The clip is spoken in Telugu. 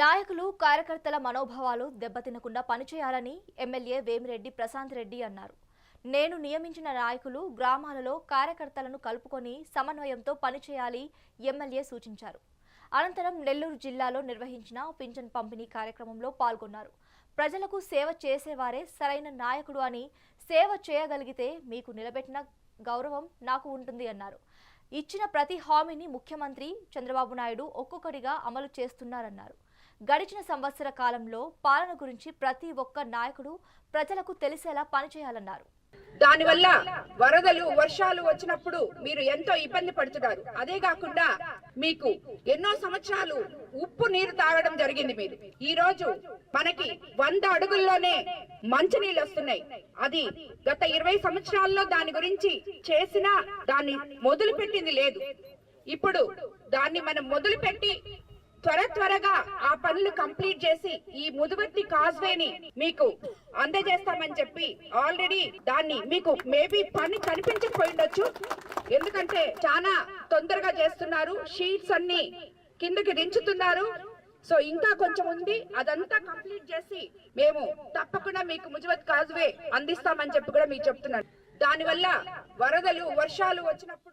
నాయకులు కార్యకర్తల మనోభావాలు దెబ్బతినకుండా పనిచేయాలని ఎమ్మెల్యే వేమిరెడ్డి ప్రశాంత్ రెడ్డి అన్నారు. నేను నియమించిన నాయకులు గ్రామాలలో కార్యకర్తలను కలుపుకొని సమన్వయంతో పనిచేయాలి ఎమ్మెల్యే సూచించారు. అనంతరం నెల్లూరు జిల్లాలో నిర్వహించిన పింఛన్ పంపిణీ కార్యక్రమంలో పాల్గొన్నారు. ప్రజలకు సేవ చేసేవారే సరైన నాయకుడు అని సేవ చేయగలిగితే మీకు నిలబెట్టిన గౌరవం నాకు ఉంటుంది అన్నారు. ఇచ్చిన ప్రతి హామీని ముఖ్యమంత్రి చంద్రబాబు నాయుడు ఒక్కొక్కటిగా అమలు చేస్తున్నారన్నారు. గడిచిన సంవత్సర కాలంలో పాలన గురించి ప్రతి ఒక్క నాయకుడు ప్రజలకు తెలిసేలా పనిచేయాలన్నారు. దానివల్ల వరదలు వర్షాలు వచ్చినప్పుడు మీరు ఎంతో ఇబ్బంది పడుతున్నారు. అదే కాకుండా మీకు ఎన్నో సంవత్సరాలు ఉప్పు నీరు తాగడం జరిగింది మీరు. ఈ రోజు మనకి వంద అడుగుల్లోనే మంచినీళ్ళు వస్తున్నాయి. అది గత ఇరవై సంవత్సరాల్లో దాని గురించి చేసిన దాన్ని మొదలు పెట్టింది లేదు. ఇప్పుడు దాన్ని మనం మొదలు పెట్టి త్వర త్వరగా ఆ పనులు కంప్లీట్ చేసి ఈ ముదువర్తి కాజ్వేని మీకు అందజేస్తామని చెప్పి ఆల్రెడీ దాన్ని మీకు మేబీ పని కనిపించకపోయి ఉండొచ్చు ఎందుకంటే చాలా తొందరగా చేస్తున్నారు. షీట్స్ అన్ని కిందకి దించుతున్నారు. సో ఇంకా కొంచెం ఉంది. అదంతా కంప్లీట్ చేసి మేము తప్పకుండా మీకు ముజవత్ కాజ్వే అందిస్తామని చెప్పి కూడా మీకు చెప్తున్నాను దానివల్ల వరదలు వర్షాలు వచ్చినప్పుడు